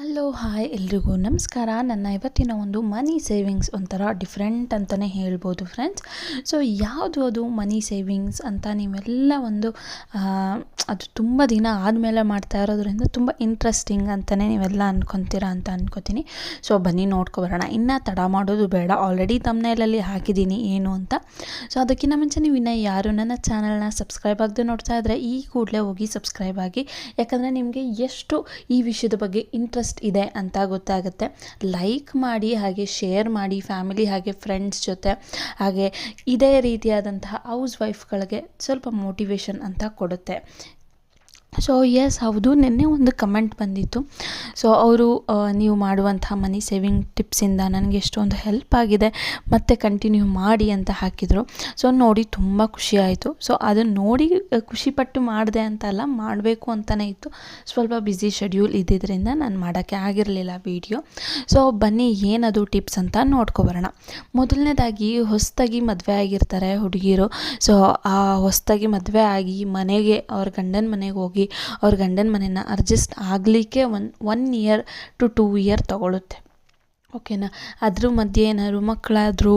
Hello hi ಎಲ್ರಿಗೂ. ನಮಸ್ಕಾರ. ನನ್ನ ಇವತ್ತಿನ ಒಂದು ಮನಿ ಸೇವಿಂಗ್ಸ್ ಒಂಥರ ಡಿಫ್ರೆಂಟ್ ಅಂತಲೇ ಹೇಳ್ಬೋದು ಫ್ರೆಂಡ್ಸ್ ಸೊ ಯಾವುದು ಅದು ಮನಿ ಸೇವಿಂಗ್ಸ್ ಅಂತ ನೀವೆಲ್ಲ ಒಂದು ಅದು ತುಂಬ ದಿನ ಆದಮೇಲೆ ಮಾಡ್ತಾ ಇರೋದ್ರಿಂದ ತುಂಬ ಇಂಟ್ರೆಸ್ಟಿಂಗ್ ಅಂತಲೇ ನೀವೆಲ್ಲ ಅಂದ್ಕೊತೀರಾ ಅಂತ ಅನ್ಕೋತೀನಿ. ಸೊ ಬನ್ನಿ ನೋಡ್ಕೊಬರೋಣ ಇನ್ನು ತಡ ಮಾಡೋದು ಬೇಡ. ಆಲ್ರೆಡಿ ತಮ್ಮನೇಲಲ್ಲಿ ಹಾಕಿದ್ದೀನಿ. ಏನು ಅಂತ. ಸೊ ಅದಕ್ಕಿಂತ ಮುಂಚೆ ನೀವು ಇನ್ನೂ ಯಾರು ನನ್ನ ಚಾನಲ್ನ ಸಬ್ಸ್ಕ್ರೈಬ್ ಆಗದೆ ನೋಡ್ತಾ ಇದ್ದರೆ ಈ ಕೂಡಲೇ ಹೋಗಿ ಸಬ್ಸ್ಕ್ರೈಬ್ ಆಗಿ. ಯಾಕಂದರೆ ನಿಮಗೆ ಎಷ್ಟು ಈ ವಿಷಯದ ಬಗ್ಗೆ ಇಂಟ್ರೆಸ್ಟ್ ಇದೆ ಅಂತ ಗೊತ್ತಾಗುತ್ತೆ. ಲೈಕ್ ಮಾಡಿ, ಹಾಗೆ ಶೇರ್ ಮಾಡಿ ಫ್ಯಾಮಿಲಿ ಹಾಗೆ ಫ್ರೆಂಡ್ಸ್ ಜೊತೆ, ಹಾಗೆ ಇದೇ ರೀತಿಯಾದಂತಹ ಹೌಸ್ ವೈಫ್ಗಳಿಗೆ ಸ್ವಲ್ಪ ಮೋಟಿವೇಶನ್ ಅಂತ ಕೊಡುತ್ತೆ. ಸೊ ಎಸ್ ಹೌದು. ನಿನ್ನೆ ಒಂದು ಕಮೆಂಟ್ ಬಂದಿತ್ತು. ಸೊ ಅವರು ನೀವು ಮಾಡುವಂತಹ ಮನಿ ಸೇವಿಂಗ್ ಟಿಪ್ಸಿಂದ ನನಗೆ ಎಷ್ಟೊಂದು ಹೆಲ್ಪ್ ಆಗಿದೆ. ಮತ್ತು ಕಂಟಿನ್ಯೂ ಮಾಡಿ ಅಂತ ಹಾಕಿದರು. ಸೊ ನೋಡಿ ತುಂಬ ಖುಷಿ ಆಯಿತು. ಸೊ ಅದನ್ನು ನೋಡಿ ಖುಷಿಪಟ್ಟು ಮಾಡಿದೆ ಅಂತಲ್ಲ ಮಾಡಬೇಕು ಅಂತಲೇ ಇತ್ತು. ಸ್ವಲ್ಪ ಬ್ಯುಸಿ ಶೆಡ್ಯೂಲ್ ಇದ್ದಿದ್ದರಿಂದ ನಾನು ಮಾಡೋಕ್ಕೆ ಆಗಿರಲಿಲ್ಲ ವಿಡಿಯೋ ಸೊ ಬನ್ನಿ, ಏನದು ಟಿಪ್ಸ್ ಅಂತ ನೋಡ್ಕೊಬರೋಣ ಮೊದಲನೇದಾಗಿ, ಹೊಸದಾಗಿ ಮದುವೆ ಆಗಿರ್ತಾರೆ ಹುಡುಗಿರು. ಸೊ ಆ, ಹೊಸದಾಗಿ ಮದುವೆ ಆಗಿ ಮನೆಗೆ, ಅವ್ರ ಗಂಡನ ಮನೆಗೆ ಹೋಗಿ ಅವ್ರ ಗಂಡನ ಮನೆನ ಅಡ್ಜಸ್ಟ್ ಆಗಲಿಕ್ಕೆ one one year to two year ತಗೊಳುತ್ತೆ. ಓಕೆನಾ? ಅದ್ರ ಮಧ್ಯೆ ಏನಾದ್ರು ಮಕ್ಕಳಾದರೂ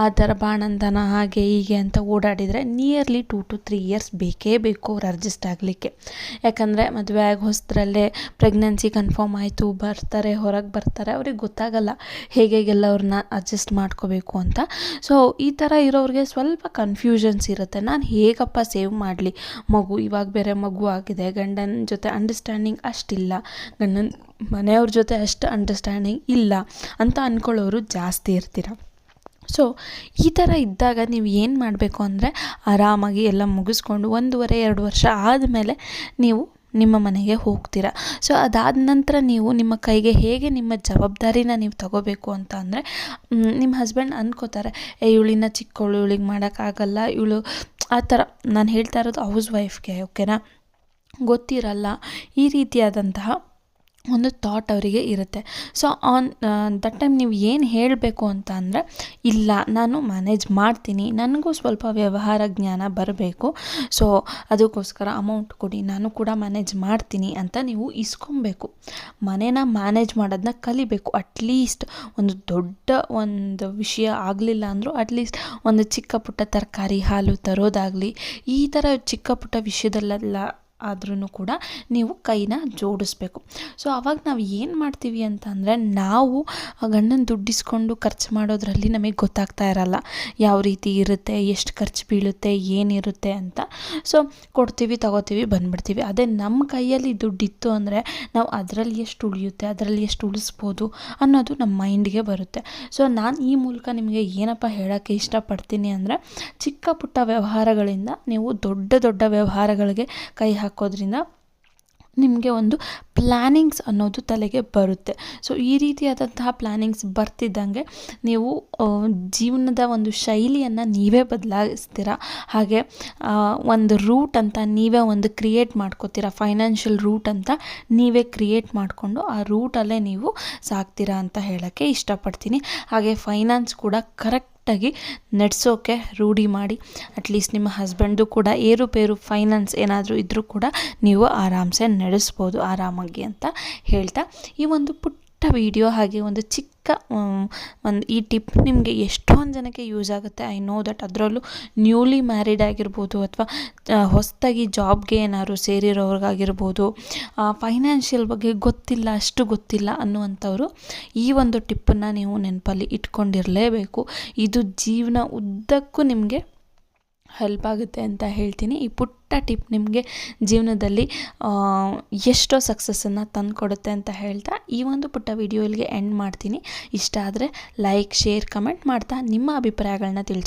ಆ ಥರ ಬಾಣಂತನ ಹಾಗೆ ಹೀಗೆ ಅಂತ ಓಡಾಡಿದರೆ nearly two to three years ಬೇಕೇ ಬೇಕು ಅವ್ರು ಅಡ್ಜಸ್ಟ್ ಆಗಲಿಕ್ಕೆ. ಯಾಕಂದರೆ ಮದುವೆ ಆಗಿ ಹೊಸದ್ರಲ್ಲೇ ಪ್ರೆಗ್ನೆನ್ಸಿ ಕನ್ಫರ್ಮ್ ಆಯಿತು, ಬರ್ತಾರೆ, ಹೊರಗೆ ಬರ್ತಾರೆ, ಅವ್ರಿಗೆ ಗೊತ್ತಾಗಲ್ಲ ಹೇಗೆ ಹೇಗೆಲ್ಲ ಅವ್ರನ್ನ ಅಡ್ಜಸ್ಟ್ ಮಾಡ್ಕೋಬೇಕು ಅಂತ. ಸೊ ಈ ಥರ ಇರೋರಿಗೆ ಸ್ವಲ್ಪ ಕನ್ಫ್ಯೂಷನ್ಸ್ ಇರುತ್ತೆ. ನಾನು ಹೇಗಪ್ಪ ಸೇವ್ ಮಾಡಲಿ? ಮಗು ಇವಾಗ ಬೇರೆ ಮಗು ಆಗಿದೆ, ಗಂಡನ ಜೊತೆ ಅಂಡರ್ಸ್ಟ್ಯಾಂಡಿಂಗ್ ಅಷ್ಟಿಲ್ಲ. ಗಂಡನ ಮನೆಯವ್ರ ಜೊತೆ ಅಷ್ಟು ಅಂಡರ್ಸ್ಟ್ಯಾಂಡಿಂಗ್ ಇಲ್ಲ ಅಂತ ಅಂದ್ಕೊಳ್ಳೋರು ಜಾಸ್ತಿ ಇರ್ತೀರ. ಸೊ ಈ ಥರ ಇದ್ದಾಗ ನೀವು ಏನು ಮಾಡಬೇಕು ಅಂದರೆ ಆರಾಮಾಗಿ ಎಲ್ಲ ಮುಗಿಸ್ಕೊಂಡು ಒಂದೂವರೆ, ಎರಡು ವರ್ಷ ಆದಮೇಲೆ ನೀವು ನಿಮ್ಮ ಮನೆಗೆ ಹೋಗ್ತೀರ. ಸೊ ಅದಾದ ನಂತರ ನೀವು ನಿಮ್ಮ ಕೈಗೆ ಹೇಗೆ ನಿಮ್ಮ ಜವಾಬ್ದಾರಿನ ನೀವು ತಗೋಬೇಕು ಅಂತ ಅಂದರೆ ನಿಮ್ಮ ಹಸ್ಬೆಂಡ್ ಅಂದ್ಕೋತಾರೆ ಏ ಇವಳಿನ ಚಿಕ್ಕವಳು ಇವಳಿಗೆ ಮಾಡೋಕ್ಕಾಗಲ್ಲ ಇವಳು ಆ ಥರ ನಾನು ಹೇಳ್ತಾ ಇರೋದು ಹೌಸ್ ವೈಫ್ಗೆ ಓಕೆನಾ ಗೊತ್ತಿರಲ್ಲ. ಈ ರೀತಿಯಾದಂತಹ ಒಂದು ಥಾಟ್ ಅವರಿಗೆ ಇರುತ್ತೆ. ಸೊ ಆನ್ ದಟ್ ಟೈಮ್ ನೀವು ಏನು ಹೇಳಬೇಕು ಅಂತ ಅಂದರೆ, ಇಲ್ಲ, ನಾನು ಮ್ಯಾನೇಜ್ ಮಾಡ್ತೀನಿ, ನನಗೂ ಸ್ವಲ್ಪ ವ್ಯವಹಾರ ಜ್ಞಾನ ಬರಬೇಕು ಸೊ ಅದಕ್ಕೋಸ್ಕರ ಅಮೌಂಟ್ ಕೊಡಿ, ನಾನು ಕೂಡ ಮ್ಯಾನೇಜ್ ಮಾಡ್ತೀನಿ ಅಂತ ನೀವು ಇಸ್ಕೊಬೇಕು. ಮನೇನ ಮ್ಯಾನೇಜ್ ಮಾಡೋದನ್ನ ಕಲಿಬೇಕು. ಅಟ್ಲೀಸ್ಟ್ ಒಂದು ದೊಡ್ಡ ಒಂದು ವಿಷಯ ಆಗಲಿಲ್ಲ ಅಂದರೂ ಅಟ್ಲೀಸ್ಟ್ ಒಂದು ಚಿಕ್ಕ ಪುಟ್ಟ ತರಕಾರಿ ಹಾಲು ತರೋದಾಗಲಿ, ಈ ಥರ ಚಿಕ್ಕ ಪುಟ್ಟ ವಿಷಯದಲ್ಲೆಲ್ಲ ಆದ್ರೂ ಕೂಡ ನೀವು ಕೈನ ಜೋಡಿಸ್ಬೇಕು. ಸೊ ಅವಾಗ ನಾವು ಏನು ಮಾಡ್ತೀವಿ ಅಂತ ಅಂದರೆ ನಾವು ಗಂಡನ ದುಡ್ಡಿಸ್ಕೊಂಡು ಖರ್ಚು ಮಾಡೋದ್ರಲ್ಲಿ ನಮಗೆ ಗೊತ್ತಾಗ್ತಾ ಇರಲ್ಲ. ಯಾವ ರೀತಿ ಇರುತ್ತೆ, ಎಷ್ಟು ಖರ್ಚು ಬೀಳುತ್ತೆ ಏನಿರುತ್ತೆ ಅಂತ. ಸೊ ಕೊಡ್ತೀವಿ, ತಗೋತೀವಿ, ಬಂದ್ಬಿಡ್ತೀವಿ. ಅದೇ ನಮ್ಮ ಕೈಯಲ್ಲಿ ದುಡ್ಡಿತ್ತು ಅಂದರೆ ನಾವು ಅದರಲ್ಲಿ ಎಷ್ಟು ಉಳಿಯುತ್ತೆ, ಅದರಲ್ಲಿ ಎಷ್ಟು ಉಳಿಸ್ಬೋದು ಅನ್ನೋದು ನಮ್ಮ ಮೈಂಡ್ಗೆ ಬರುತ್ತೆ. ಸೊ ನಾನು ಈ ಮೂಲಕ ನಿಮಗೆ ಏನಪ್ಪ ಹೇಳೋಕ್ಕೆ ಇಷ್ಟಪಡ್ತೀನಿ ಅಂದರೆ ಚಿಕ್ಕ ಪುಟ್ಟ ವ್ಯವಹಾರಗಳಿಂದ ನೀವು ದೊಡ್ಡ ದೊಡ್ಡ ವ್ಯವಹಾರಗಳಿಗೆ ಕೈ ಹಾಕೋದ್ರಿಂದ ನಿಮಗೆ ಒಂದು ಪ್ಲ್ಯಾನಿಂಗ್ಸ್ ಅನ್ನೋದು ತಲೆಗೆ ಬರುತ್ತೆ. ಸೊ ಈ ರೀತಿಯಾದಂತಹ ಪ್ಲ್ಯಾನಿಂಗ್ಸ್ ಬರ್ತಿದ್ದಂಗೆ ನೀವು ಜೀವನದ ಒಂದು ಶೈಲಿಯನ್ನು ನೀವೇ ಬದಲಾಯಿಸ್ತೀರ? ಹಾಗೆ ಒಂದು ರೂಟ್ ಅಂತ ನೀವೇ ಒಂದು ಕ್ರಿಯೇಟ್ ಮಾಡ್ಕೋತೀರ? ಫೈನಾನ್ಷಿಯಲ್ ರೂಟ್ ಅಂತ ನೀವೇ ಕ್ರಿಯೇಟ್ ಮಾಡಿಕೊಂಡು ಆ ರೂಟಲ್ಲೇ ನೀವು ಸಾಕ್ತೀರಾ ಅಂತ ಹೇಳೋಕ್ಕೆ ಇಷ್ಟಪಡ್ತೀನಿ. ಹಾಗೆ ಫೈನಾನ್ಸ್ ಕೂಡ ಕರೆಕ್ಟ್ ಕರೆಕ್ಟಾಗಿ ನಡೆಸೋಕೆ ರೂಢಿ ಮಾಡಿ ಅಟ್ಲೀಸ್ಟ್ ನಿಮ್ಮ ಹಸ್ಬೆಂಡು ಕೂಡ ಏರುಪೇರು ಫೈನಾನ್ಸ್ ಏನಾದರೂ ಇದ್ದರೂ ಕೂಡ ನೀವು ಆರಾಮ್ಸೆ ನಡೆಸ್ಬೋದು, ಆರಾಮಾಗಿ ಅಂತ ಹೇಳ್ತಾ ಈ ಒಂದು ಪುಟ್ಟ ವಿಡಿಯೋ ಹಾಗೆ ಒಂದು ಚಿಕ್ಕ ಒಂದು ಈ ಟಿಪ್ ನಿಮಗೆ ಎಷ್ಟೊಂದು ಜನಕ್ಕೆ ಯೂಸ್ ಆಗುತ್ತೆ. ಐ ನೋ ದಟ್ ಅದರಲ್ಲೂ ನ್ಯೂಲಿ ಮ್ಯಾರಿಡ್ ಆಗಿರ್ಬೋದು ಅಥವಾ ಹೊಸದಾಗಿ ಜಾಬ್ಗೆ ಏನಾದ್ರು ಸೇರಿರೋರ್ಗಾಗಿರ್ಬೋದು ಫೈನಾನ್ಷಿಯಲ್ ಬಗ್ಗೆ ಗೊತ್ತಿಲ್ಲ, ಅಷ್ಟು ಗೊತ್ತಿಲ್ಲ ಅನ್ನುವಂಥವ್ರು ಈ ಒಂದು ಟಿಪ್ಪನ್ನು ನೀವು ನೆನಪಲ್ಲಿ ಇಟ್ಕೊಂಡಿರಲೇಬೇಕು. ಇದು ಜೀವನ ಉದ್ದಕ್ಕೂ ನಿಮಗೆ ಹೆಲ್ಪ್ ಆಗುತ್ತೆ ಅಂತ ಹೇಳ್ತೀನಿ. ಈ ಪುಟ್ಟ ಟಿಪ್ ನಿಮಗೆ ಜೀವನದಲ್ಲಿ ಎಷ್ಟೋ ಸಕ್ಸಸ್ಸನ್ನು ತಂದುಕೊಡುತ್ತೆ ಅಂತ ಹೇಳ್ತಾ ಈ ಒಂದು ಪುಟ್ಟ ವಿಡಿಯೋ ಇಲ್ಲಿಗೆ ಎಂಡ್ ಮಾಡ್ತೀನಿ. ಇಷ್ಟ ಆದರೆ ಲೈಕ್ ಶೇರ್ ಕಮೆಂಟ್ ಮಾಡ್ತಾ ನಿಮ್ಮ ಅಭಿಪ್ರಾಯಗಳನ್ನ ತಿಳಿಸಿ